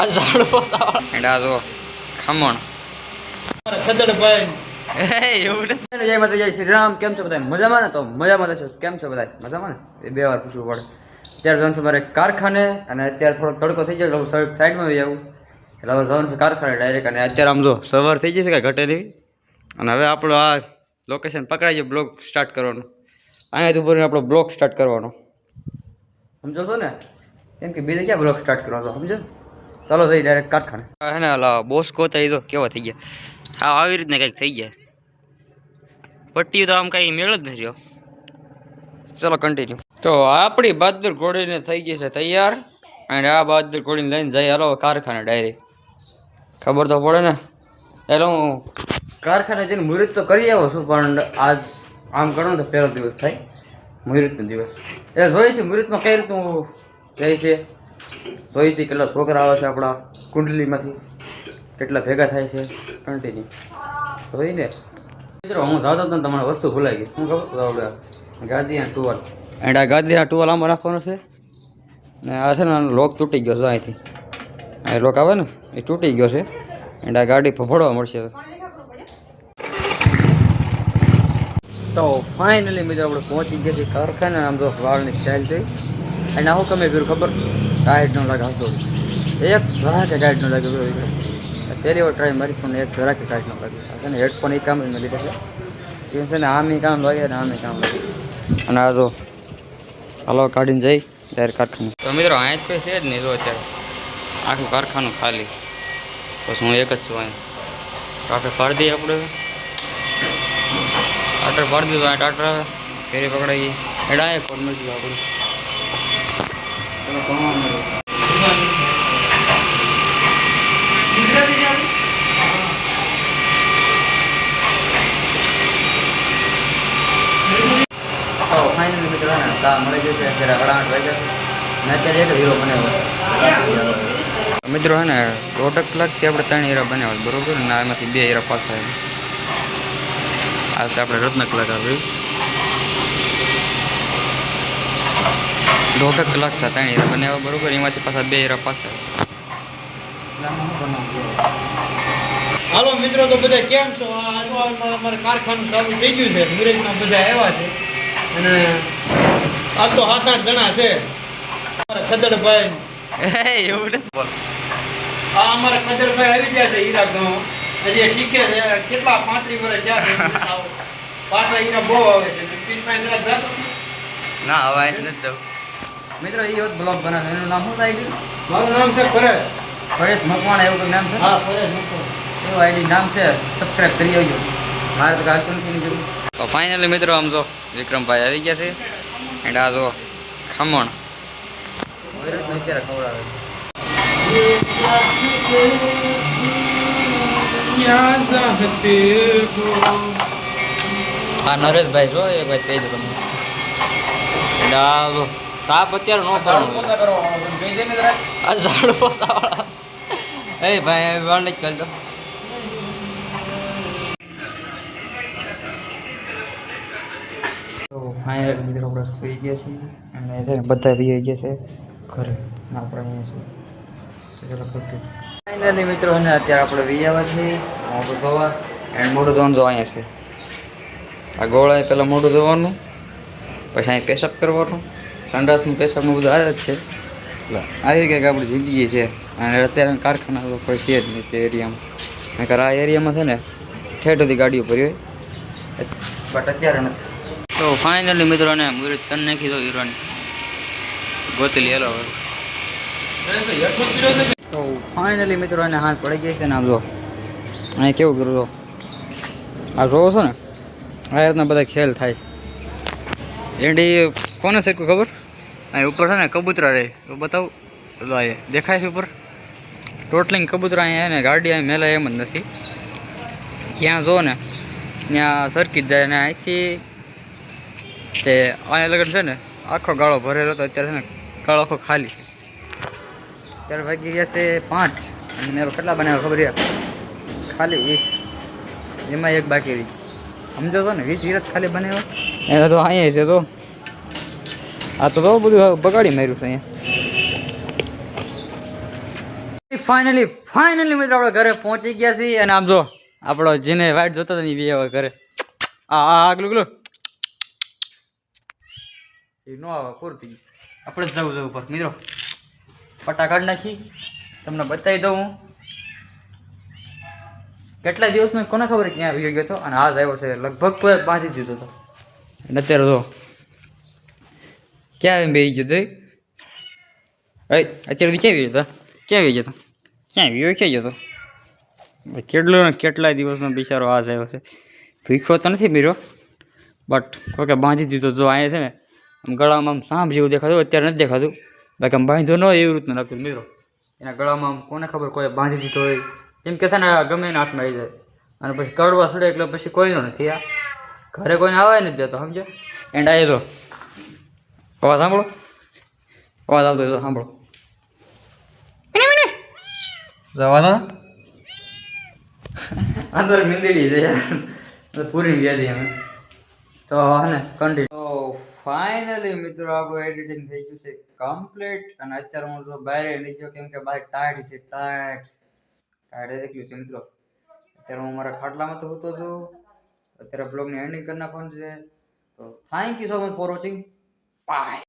આ ઝાડુ પોસાવાળા એન્ડ આ જો ખમણ જય માતા જય શ્રી રામ. કેમ છો બધા મજામાં ને તો? મજામાં છો? કેમ છો બધા મજામાં ને? એ બે વાર પૂછવું પડે. અત્યારે જવાનું છે મારે કારખાને અને અત્યારે થોડોક તડકો થઈ ગયો એટલે સાઈડમાં આવી આવું. એટલે હવે જવાનું છે કારખાને ડાયરેક્ટ અને અત્યારે આમ જો સવાર થઈ જશે કાંઈ ઘટેલી અને હવે આપણો આ લોકેશન પકડાઈ જાય બ્લોગ સ્ટાર્ટ કરવાનું. અહીંયાથી ઉપર આપણો બ્લોગ સ્ટાર્ટ કરવાનો. સમજો છો ને? એમ કે બીજે ક્યાં બ્લોગ સ્ટાર્ટ કરવાનો? સમજો? ચાલો જઈ ડાયરેક્ટ કારખાને. હે ને ઓલા બોસ કોતા એ તો કેવા થઈ ગયા? હા આવી રીતના કંઈક થઈ ગયા. પટ્ટી તો આમ કાંઈ મેળ જ નથી રહ્યો ચાલો કન્ટિન્યુ તો આપણી બહાદુર ઘોડીને થઈ ગઈ છે તૈયાર. અને આ બહાદુર ઘોડીને લઈને જઈ હાલો કારખાને ડાયરેક્ટ ખબર તો પડે ને. એટલે હું કારખાને જઈને મુહૂર્ત તો કરી આવો છું પણ આજ આમ કરો ને તો પહેલો દિવસ થાય. મુહૂર્તનો દિવસ. એટલે જોઈશું મુહૂર્તમાં કઈ રીતનું રહે છે? જોઈ છે કેટલા છોકરા આવે છે આપણા કુંડલીમાંથી? કેટલા ભેગા થાય છે? કન્ટિન્યુ જોઈ ને? મિત્રો, હું જાતો હતો ને તમારે વસ્તુ ભૂલાઈ ગઈ. શું ખબર? આપણે ગાદીના ટુવાલ. એન્ડ આ ગાદીના ટુવાલ આમાં રાખવાનો છે? ને આ છે ને લોક તૂટી ગયો છે અહીંથી. આ લોક આવે ને, એ તૂટી ગયો છે. એન્ડ આ ગાડી ફફડવા મળશે હવે. તો ફાઇનલી મિત્રો, આપણે પહોંચી ગયા છીએ કારખાને. આમ તો વાળની સ્ટાઇલ થઈ. અને આવું કમે કર્યું ખબર? ગાઈડ ન લાગે હતો એક જરાકે ગાઈડ ન લાગે પહેલી વાર ટ્રાય મારી પણ એક જરાકે ગાઈડ ન લાગે. અને હેડફોન એ કામ જ લીધા છે. એ છે ને આમ એ કામ લાગે ને આમ એ કામ લાગે. અને આ તો હાલો કાઢીને જઈ ડાયરેક્ટ કારખાનું. તો મિત્રો અહીંયા જ કોઈ છે જ નહીં જો અત્યારે. આખું કારખાનું ખાલી. બસ હું એક જ છું અહીંયા ટાટર ફાડી દઈએ આપણે. ટાટર ફાડી દીધું ટાટર ફેરી પકડાઈ એડા એ ફોન મળી આપણે. ફાઇનલી મિત્રો હે ને કા મળી ગઈ છે. અત્યારે સાડા વાગ્યા અને અત્યારે એક હીરો બનાવ્યો મિત્રો હે ને દોઢ કલાકથી આપણે ત્રણ હીરા બનાવ્યા બરોબર? ને આમાંથી બે હીરા પાછા આવ્યા. આ છે આપણે રત્ન કલાક રહ્યું દોઢ કલાક થતા ત્રણ હીરા બનાવ્યા બરોબર એમાંથી પાછા બે હીરા પાછા. હાલો મિત્રો તો બધા કેમ છો? અમારે કારખાનું ચાલુ થઈ ગયું છે. અંગ્રેજના બધા આવ્યા છે. અને આ તો સાત આઠ જણા છે. અમારા ખદડભાઈ. એવું નથી. બોલ. આ અમારા ખદડભાઈ આવી ગયા છે હીરા ગામ. હજી શીખે છે. કેટલા પાંત્રીસ વર્ષ જ્યાં પાછા હીરા બહુ આવે છે. ના હવે નથી જવું. મિત્રો એ વખત બ્લોગ બનાવે એનું નામ શું થાય ગયું મારું નામ છે પરેશ. પરેશ મકવાણા એવું કંઈક નામ છે? હા પરેશ મૂકો એવું આઈડી નામ છે સબસ્ક્રાઇબ કરી આવજો. મારે તો કાશ જરૂર તો ફાઇનલી મિત્રો આમ જો વિક્રમભાઈ આવી ગયા છે. એન્ડ આ જો ખમણ. અત્યારે ખવડાવે હા નરેશભાઈ જો એ ભાઈ તે જ તમને. એન્ડ આ જો સાપ અત્યારે નો આ ઝાડુ પોસાવાળા એ ભાઈ વાળ નહીં કરતો તો ફાઇનલ મિત્રો આપણે સુઈ ગયા છીએ અને અત્યારે બધા બી ગયા છે ઘરે. આપણે અહીંયા છીએ. ફાઇનલી મિત્રો અને અત્યારે આપણે વી આવ્યા છીએ મોઢું ધોવા એન્ડ મોઢું ધોવાનું જો અહીંયા છે. આ ગોળાએ પહેલાં મોઢું ધોવાનું પછી અહીં પેશઅપ કરવાનું. સંડાસનું પેશાબનું બધું આવે જ છે. એટલે આવી કંઈક આપણી જિંદગી છે અને અત્યારે કારખાના તો કોઈ છે જ નહીં તે એરિયામાં. નકર આ એરિયામાં છે ને ઠેઠ સુધી ગાડીઓ ભરી હોય. બટ અત્યારે નથી. તો ફાઇનલી મિત્રોને મુહૂર્ત કરી નાખી દો હીરોની. ગોતલી હેલો. તો ફાઇનલી મિત્રોને હાથ પડી ગઈ છે ને આમ જો. અહીં કેવું કરું જો. આ જોવો છો ને? આ રીતના બધા ખેલ થાય. એડી કોને સરખું ખબર? અહીં ઉપર છે ને કબૂતરા રહે બતાવું. તો દેખાય છે ઉપર. ટોટલિંગ કબૂતરા અહીંયા ને, ગાડી અહીં મેલા એમ જ નથી. ત્યાં જો ને, ત્યાં સરકી જ જાય ને અહીંથી તે અહીંયા લગન છે ને, આખો ગાળો ભરેલો હતો. અત્યારે છે ને, ગાળો આખો ખાલી છે. અત્યારે વાગી ગયા છે પાંચ. અને મેં કેટલા બનાવ્યા ખબર યાર? ખાલી વીસ. એમાં એક બાકી રહી. સમજો છો ને, વીસ વિરત ખાલી બનાવ્યો. એને તો અહીંયા છે તો. આ તો બહુ બધું બગાડી માર્યું છે અહીંયા. ફાઇનલી ફાઇનલી મિત્રો આપણે ઘરે પહોંચી ગયા છીએ અને આમ જો, આપણો જેને વાઇટ જોતો હતો એ હવે ઘરે. આ આગલું ગલું એ ન આવે પૂરું થઈ આપણે જવું જવું પર મિત્રો, ફટાકડ નાખી. તમને બતાવી દઉં હું. કેટલા દિવસનો, કોને ખબર ક્યાં આવી ગયો હતો અને આજ આવ્યો છે, લગભગ બાંધી દીધો હતો અને અત્યારે જો ક્યાં એમ બેસી ગયો એ અત્યારે સુધી ક્યાં ગયો ક્યાં ગયો હતો ક્યાં ગયો ગયો હતો કેટલો ને કેટલા દિવસનો બિચારો આજ આવ્યો છે ભીખો તો નથી મીરો બટ કોકે બાંધી દીધો જો અહીંયા છે ને આમ ગળામાં આમ સાંભ જેવું દેખાતું અત્યારે નથી દેખાતું બાકી આમ બાંધો ન હોય એવી રીતનું લાગતું મીરો એના ગળામાં આમ કોને ખબર કોઈ બાંધી દીધો હોય એમ કે છે ને ગમે એના હાથમાં આવી જાય અને પછી કડવા સડે એટલે પછી કોઈનો નથી આ ઘરે કોઈને આવે નથી દેતો સમજો એન્ડ આવી તો અવાજ સાંભળો? અવાજ આવતો હોય સાંભળો. જવા દો અંદર મીંદડી છે યાર. પૂરી વ્યાધી અમે. તો હને કન્ટિન્યુ તો ફાઇનલી મિત્રો આપણું એડિટિંગ થઈ ગયું છે કમ્પ્લીટ અને અત્યારે હું તો બહાર નીચે કેમ કે બહાર ટાઈટ છે ટાઈટ ટાઈટ દેખ્યું છે મિત્રો. અત્યારે હું મારા ખાટલામાં તો હોતો છું અત્યારે બ્લોગની એન્ડિંગ કરી નાખવાનું છે. તો thank you so much for watching Bye.